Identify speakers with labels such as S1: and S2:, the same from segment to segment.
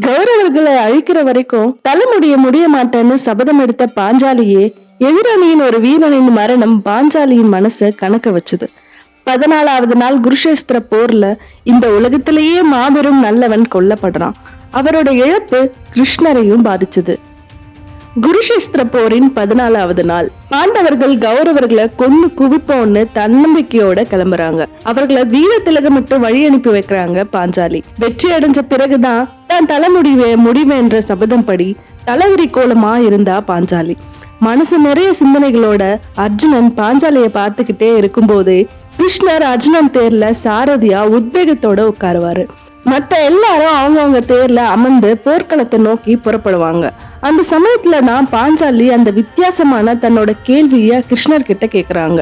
S1: கௌரவர்களை அழிக்கிற வரைக்கும் தலைமுடிய முடிய மாட்டேன்னு சபதம் எடுத்த பாஞ்சாலியே எதிரணியின் ஒரு வீரனின் மரணம் பாஞ்சாலியின் மனச கணக்க வச்சுது. பதினாலாவது நாள் குருஷேஸ்திர போர்ல இந்த உலகத்திலேயே மாபெரும் நல்லவன் கொல்லப்படுறான். அவரோட இழப்பு கிருஷ்ணரையும் பாதிச்சது. குருஷேஸ்திர போரின் பதினாலாவது நாள். பாண்டவர்கள் கௌரவர்களை கொன்னு குவிப்போன்னு தன்னம்பிக்கையோட கிளம்புறாங்க. அவர்களை வீர திலகமிட்டு வழி அனுப்பி வைக்கிறாங்க பாஞ்சாலி. வெற்றி அடைஞ்ச பிறகுதான் தான் தலைமுடிவே முடிவேன்ற சபதம் படி தலைவரி கோலமா இருந்தா பாஞ்சாலி. மனசு நிறைய சிந்தனைகளோட அர்ஜுனன் பாஞ்சாலிய பார்த்துக்கிட்டே இருக்கும்போதே கிருஷ்ணர் அர்ஜுனன் தேர்ல சாரதியா உத்வேகத்தோட உட்காருவாரு. மத்த எல்லாரும் அவங்கவுங்க தேர்ல அமர்ந்து போர்க்களத்தை நோக்கி புறப்படுவாங்க. அந்த சமயத்துல தான் பாஞ்சாலி அந்த வித்தியாசமான தன்னோட கேள்வியை கிருஷ்ணர் கிட்ட கேக்குறாங்க.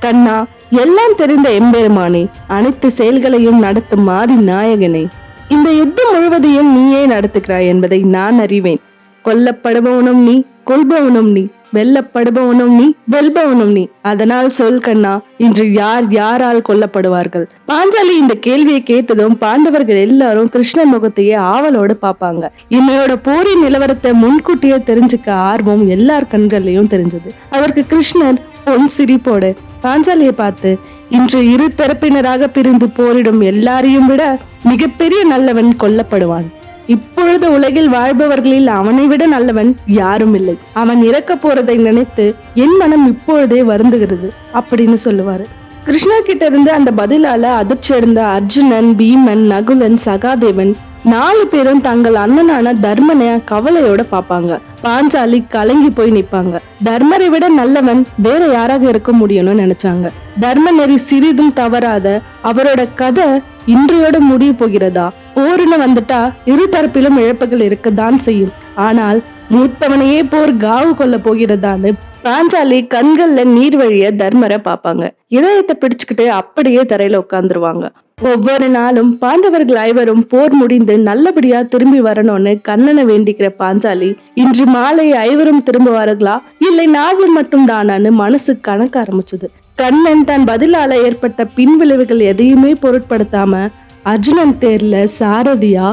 S1: கண்ணா எல்லாம் தெரிந்த எம்பெருமானே அனைத்து செயல்களையும் நடத்தும் மாதி நாயகனே இந்த யுத்தம் முழுவதையும் நீயே நடத்துகிறாய் என்பதை நான் அறிவேன். கொல்லப்படுபவனும் நீ கொள்பவனும் நீ வெல்லப்படுபவனும் நீ வெல்பவனும் நீ. அதனால் சொல் கண்ணா இன்று யார் யாரால் கொல்லப்படுவார்கள்? பாஞ்சாலி இந்த கேள்வியை கேட்டதும் பாண்டவர்கள் எல்லாரும் கிருஷ்ணன் முகத்தையே ஆவலோடு பார்ப்பாங்க. இன்னையோட போரின் நிலவரத்தை முன்கூட்டியே தெரிஞ்சுக்க ஆர்வம் எல்லார் கண்கள்லயும் தெரிஞ்சது. அதற்கு கிருஷ்ணர் பொன் சிரிப்போடு பாஞ்சாலியை பார்த்து இன்று இரு தரப்பினராக பிரிந்து போரிடும் எல்லாரையும் விட மிகப்பெரிய நல்லவன் கொல்லப்படுவான். இப்பொழுது உலகில் வாழ்பவர்களில் அவனை விட நல்லவன் யாரும் இல்லை. அவன் இறக்க போறதை நினைத்து என் மனம் இப்பொழுதே வருந்துகிறது அப்படின்னு சொல்லுவாரு. கிருஷ்ணா கிட்ட இருந்து அந்த பதிலால அதிர்ச்சி அடைந்த அர்ஜுனன் பீமன் நகுலன் சகாதேவன் நாலு பேரும் தங்கள் அண்ணனான தர்மனை கவலையோட பார்ப்பாங்க. பாஞ்சாலி கலங்கி போய் நிப்பாங்க தர்மரை விட நல்லவன் வேற யாராக இருக்க முடியும்னு நினைச்சாங்க. தர்ம நெறி சிறிதும் தவறாத அவரோட கதை இன்றையோட முடிய போகிறதா? போர்னு வந்துட்டா இரு தரப்பிலும் இழப்புகள் இருக்கத்தான் செய்யும். ஆனால் மூத்தவனையே போர் காவு கொள்ள போகிறதான்னு பாஞ்சாலி கண்கள்ல நீர் வழிய தர்மரை பார்ப்பாங்க இதயத்தை பிடிச்சுக்கிட்டு அப்படியே தரையில உட்காந்துருவாங்க ஒவ்வொரு நாளும் பாண்டவர்கள் ஐவரும் போர் முடிந்து நல்லபடியா திரும்பி வரணும்னு கண்ணனை வேண்டிக்கிற பாஞ்சாலி இன்று மாலை ஐவரும் திரும்புவார்களா? இல்லை நாவல் மட்டும் தானான்னு மனசு கணக்க ஆரம்பிச்சது. கண்ணன் தன் பதிலால ஏற்பட்ட பின்விளைவுகள் எதையுமே பொருட்படுத்தாம அர்ஜுனன் தேர்ல சாரதியா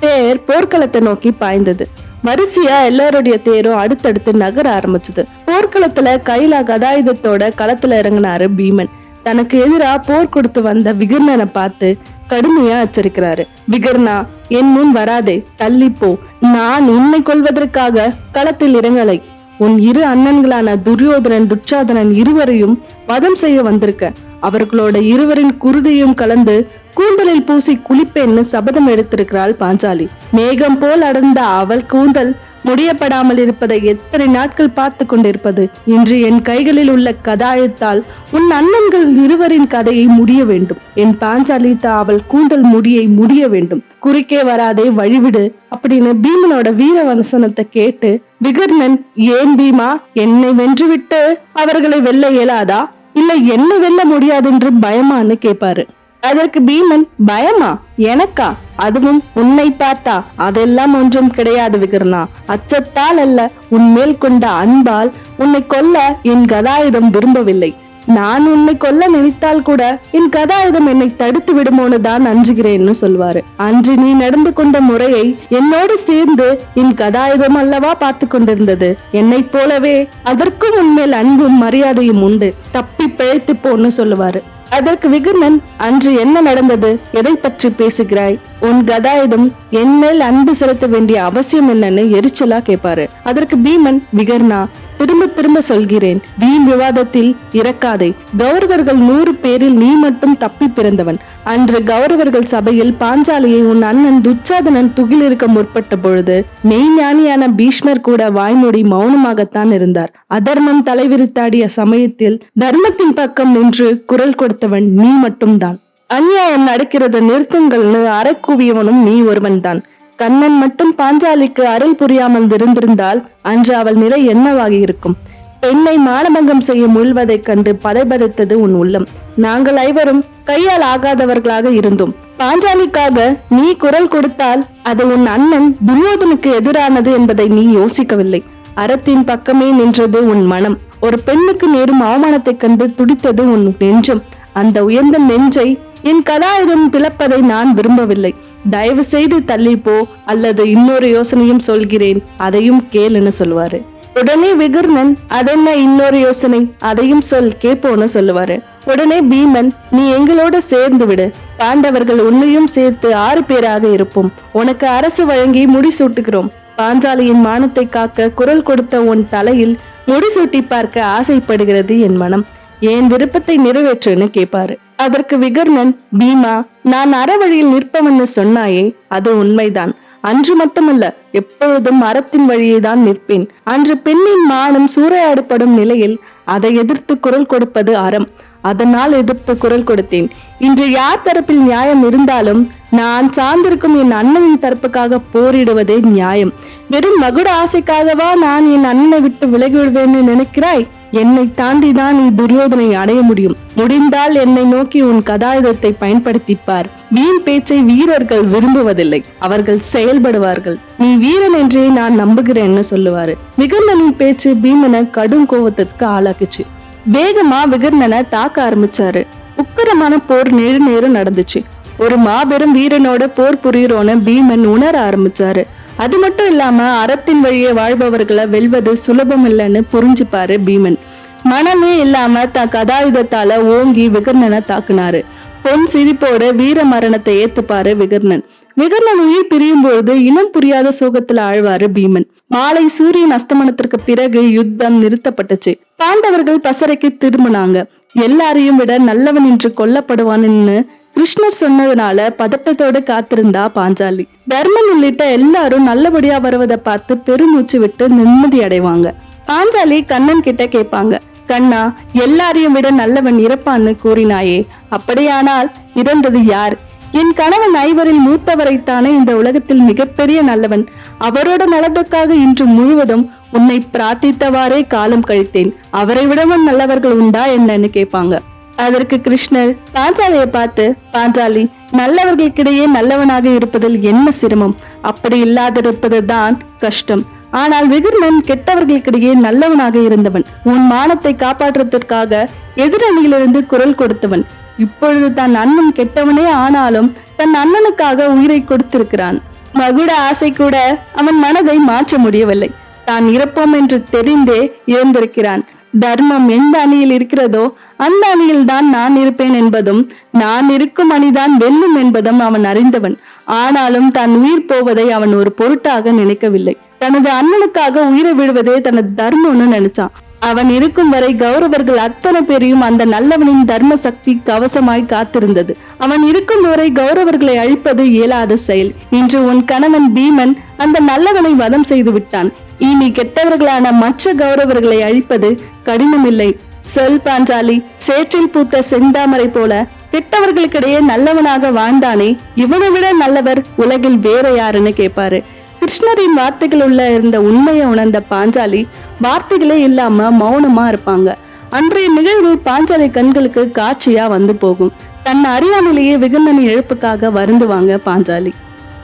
S1: தேர் போர்க்களத்தை நோக்கி பாய்ந்தது. வரிசையா எல்லாருடைய தேரும் அடுத்தடுத்து நகர ஆரம்பிச்சது. போர்க்களத்துல கையில கதாயுதத்தோட களத்துல இறங்கினாரு பீமன். தனக்கு எதிராக போர் கொடுத்து வந்த விகர்ணனை பார்த்து கடுமையா எச்சரிக்கிறாரு விகர்ணா என் முன் வராதே தள்ளிப்போ நான் உன்னை கொள்வதற்காக களத்தில் இறங்கலை. உன் இரு அண்ணன்களான துரியோதனன் துச்சாதனன் இருவரையும் வதம் செய்ய வந்திருக்க. அவர்களோட இருவரின் குருதியும் கலந்து கூந்தலில் பூசி குளிப்பேன்னு சபதம் எடுத்திருக்கிறாள் பாஞ்சாலி. மேகம் போல் அடர்ந்த அவள் கூந்தல் முடியப்படாமல் இருப்பதை எத்தனை நாட்கள் பார்த்து கொண்டிருப்பது? இன்று என் கைகளில் உள்ள கதாயத்தால் உன் அண்ணன்கள் இருவரின் கதையை முடிய வேண்டும். என் பாஞ்சாலி தா அவள் கூந்தல் முடியை முடிய வேண்டும். குறுக்கே வராதே வழிவிடு அப்படின்னு பீமனோட வீர வசனத்தை கேட்டு விகர்ணன் ஏன் பீமா என்னை வென்றுவிட்டு அவர்களை வெல்ல இயலாதா? இல்ல என்ன வெல்ல முடியாதென்று பயமான்னு கேட்பாரு அதற்கு பீமன் பயமா? எனக்கா? அதுவும் உன்னை பார்த்தா அதெல்லாம் ஒன்றும் கிடையாது விகர்ணா. அச்சத்தால் அல்ல உன் மேல் கொண்ட அன்பால் உன்னை கொல்ல என் கதாயுதம் விரும்பவில்லை. நான் உன்னை கொல்ல நினைத்தால் கூட என் கதாயுதம் என்னை தடுத்து விடுமோன்னு தான் அஞ்சுகிறேன்னு சொல்வாரு. அன்று நீ நடந்து கொண்ட முறையை என்னோடு சேர்ந்து என் கதாயுதம் அல்லவா பார்த்து கொண்டிருந்தது. என்னை போலவே அதற்கும் உன்மேல் அன்பும் மரியாதையும் உண்டு. தப்பி பிழைத்து போன்னு சொல்லுவாரு. அதற்கு விகர்ணன் அன்று என்ன நடந்தது? எதை பற்றி பேசுகிறாய்? உன் கதாயுதம் என் மேல் அன்பு செலுத்த வேண்டிய அவசியம் என்னன்னு எரிச்சலா கேட்பாரு அதற்கு பீமன் விகர்ணா திரும்ப திரும்ப சொல்கிறேன் வீண் விவாதத்தில் இறக்காதே. கௌரவர்கள் நூறு பேரில் நீ மட்டும் தப்பி பிறந்தவன். அன்று கௌரவர்கள் சபையில் பாஞ்சாலியை உன் அண்ணன் துச்சாதனன் துகிலிருக்க முற்பட்ட பொழுது மெய்ஞானியான பீஷ்மர் கூட வாய்மொழி மௌனமாகத்தான் இருந்தார். அதர்மம் தலைவிரித்தாடிய சமயத்தில் தர்மத்தின் பக்கம் நின்று குரல் கொடுத்தவன் நீ மட்டும்தான். அநியாயம் நடக்கிறது நிறுத்துங்கள்னு அறக்கூவியவனும் நீ ஒருவன்தான். கண்ணன் மட்டும் பாஞ்சாலிக்கு அருள் புரியாமல் இருந்திருந்தால் அன்று அவள் நிலை என்னவாகி இருக்கும்? பெண்ணை மானபங்கம் செய்ய முயல்வதைக் கண்டு பதைபதைத்தது உன் உள்ளம். நாங்கள் ஐவரும் கையால் ஆகாதவர்களாக இருந்தோம். பாஞ்சாலிக்காக நீ குரல் கொடுத்தால் அது உன் அண்ணன் துரியோதனுக்கு எதிரானது என்பதை நீ யோசிக்கவில்லை. அறத்தின் பக்கமே நின்றது உன் மனம். ஒரு பெண்ணுக்கு நேரும் அவமானத்தைக் கண்டு துடித்தது உன் நெஞ்சம். அந்த உயர்ந்த நெஞ்சை என் கதாயுதம் பிளப்பதை நான் விரும்பவில்லை. தயவு செய்து தள்ளிப்போ அல்லது இன்னொரு யோசனையும் சொல்கிறேன் அதையும் கேளுன்னு சொல்லுவாரு. உடனே விகர்ணன் அதென்ன இன்னொரு யோசனை? அதையும் சொல் கேப்போன்னு சொல்லுவாரு. உடனே பீமன் நீ எங்களோட சேர்ந்து விடு. பாண்டவர்கள் உன்னையும் சேர்த்து ஆறு பேராக இருப்போம். உனக்கு அரசு வழங்கி முடிசூட்டுகிறோம் பாஞ்சாலியின் மானத்தை காக்க குரல் கொடுத்த உன் தலையில் முடிசூட்டி பார்க்க ஆசைப்படுகிறது என் மனம். என் விருப்பத்தை நிறைவேற்றுன்னு கேட்பாரு அதற்கு விகர்ணன் பீமா நான் அறவழியில் நிற்பவன்னு சொன்னாயே அது உண்மைதான். அன்று மட்டுமல்ல எப்பொழுதும் அறத்தின் வழியே தான் நிற்பேன். அன்று பெண்ணின் மானம் சூறையாடப்படும் நிலையில் அதை எதிர்த்து குரல் கொடுப்பது அறம். அதனால் எதிர்த்து குரல் கொடுத்தேன். இன்று யார் தரப்பில் நியாயம் இருந்தாலும் நான் சார்ந்திருக்கும் என் அண்ணனின் தரப்புக்காக போரிடுவதே நியாயம். வெறும் மகுட ஆசைக்காகவா நான் என் அண்ணனை விட்டு விலகி விடுவேன்னு நினைக்கிறாய்? என்னை தாண்டி தான் நீ துரியோதனை அடைய முடியும். முடிந்தால் என்னை நோக்கி உன் கதாயுதத்தை பயன்படுத்திப்பார். வீண் பேச்சை வீரர்கள் விரும்புவதில்லை. அவர்கள் செயல்படுவார்கள். நீ வீரன் என்றே நான் நம்புகிறேன்னு சொல்லுவாரு. விகர்ணனின் பேச்சு பீமனை கடும் கோபத்திற்கு ஆளாக்குச்சு. வேகமா விகர்ணனை தாக்க ஆரம்பிச்சாரு. உக்கரமான போர் நெடு நேரம் நடந்துச்சு. ஒரு மாபெரும் வீரனோட போர் புரியுறோன்னு பீமன் உணர ஆரம்பிச்சாரு. அது மட்டும் இல்லாம அறத்தின் வழியே வாழ்பவர்களை வெல்வது சுலபம் இல்லைன்னு புரிஞ்சுப்பாரு பீமன். மனமே இல்லாம த கதாயுதத்தால ஓங்கி விகர்ணனை தாக்குனாரு. பொன் சிரிப்போட வீர மரணத்தை ஏத்துப்பாரு விகர்ணன். விகர்ணன் உயிர் பிரியும் பொழுது இனம் புரியாத சோகத்துல ஆழ்வாரு பீமன். மாலை சூரியன் அஸ்தமனத்திற்கு பிறகு யுத்தம் நிறுத்தப்பட்டுச்சு. பாண்டவர்கள் பசறைக்கு திரும்பினாங்க. எல்லாரையும் விட நல்லவன் என்று கொல்லப்படுவான்னு கிருஷ்ணர் சொன்னதுனால பதட்டத்தோட காத்திருந்தா பாஞ்சாலி. தர்மன் உள்ளிட்ட எல்லாரும் நல்லபடியா வருவதை பார்த்து பெருமூச்சு விட்டு நிம்மதி அடைவாங்க. பாஞ்சாலி கண்ணன் கிட்ட கேட்பாங்க கண்ணா எல்லாரையும் விட நல்லவன் இறப்பான்னு கூறினாயே அப்படியானால் இறந்தது யார்? என் கணவன் ஐவரில் மூத்தவரைத்தானே இந்த உலகத்தில் மிகப்பெரிய நல்லவன். அவரோட நலத்துக்காக இன்று முழுவதும் உன்னை பிரார்த்தித்தவாறே காலம் கழித்தேன். அவரை விடவும் நல்லவர்கள் உண்டா என்னன்னு கேட்பாங்க. அதற்கு கிருஷ்ணர் பாஞ்சாலியை பார்த்து பாஞ்சாலி நல்லவர்களுக்கிடையே நல்லவனாக இருப்பதில் என்ன சிரமம்? அப்படி இல்லாதிருப்பது தான் கஷ்டம். ஆனால் விகர்ணன் கெட்டவர்களுக்கிடையே நல்லவனாக இருந்தவன். உன் மானத்தை காப்பாற்றுவதற்காக எதிரணியிலிருந்து குரல் கொடுத்தவன். இப்பொழுது தன் அண்ணன் கெட்டவனே ஆனாலும் தன் அண்ணனுக்காக உயிரை கொடுத்திருக்கிறான். மகுட ஆசை கூட அவன் மனதை மாற்ற முடியவில்லை. தான் இறப்போம் என்று தெரிந்தே இறந்திருக்கிறான் தர்மம் எந்த அணியில் இருக்கிறதோ அந்த அணியில் தான் நான் இருப்பேன் என்பதும் நான் இருக்கும் அணிதான் வெல்லும் என்பதும் அவன் அறிந்தவன். ஆனாலும் தான் உயிர் போவதை அவன் ஒரு பொருட்டாக நினைக்கவில்லை. தனது அண்ணனுக்காக உயிரை விடுவதே தனது தர்மம்னு நினைச்சான். அவன் இருக்கும் வரை கௌரவர்கள் அத்தனை பேரையும் அந்த நல்லவனின் தர்ம சக்தி கவசமாய் காத்திருந்தது. அவன் இருக்கும் வரை கௌரவர்களை அழிப்பது இயலாத செயல். இன்று உன் கணவன் பீமன் அந்த நல்லவனை வதம் செய்து விட்டான். இனி கெட்டவர்களான மற்ற கௌரவர்களை அழிப்பது கடினமில்லை. சொல் பாஞ்சாலி சேற்றில் பூத்த செந்தாமரை போல கெட்டவர்களுக்கிடையே நல்லவனாக வாழ்ந்தானே இவனை விட நல்லவர் உலகில் வேற யாருன்னு கேட்பாரு கிருஷ்ணரின் வார்த்தைகள் உள்ள இருந்த உண்மையை உணர்ந்த பாஞ்சாலி வார்த்தைகளே இல்லாம மௌனமா இருப்பாங்க. அன்றைய நிகழ்வு பாஞ்சாலி கண்களுக்கு காட்சியா வந்து போகும். தன் அறியாமலேயே விகந்தனின் இழப்புக்காக வருந்துவாங்க பாஞ்சாலி.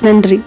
S1: நன்றி.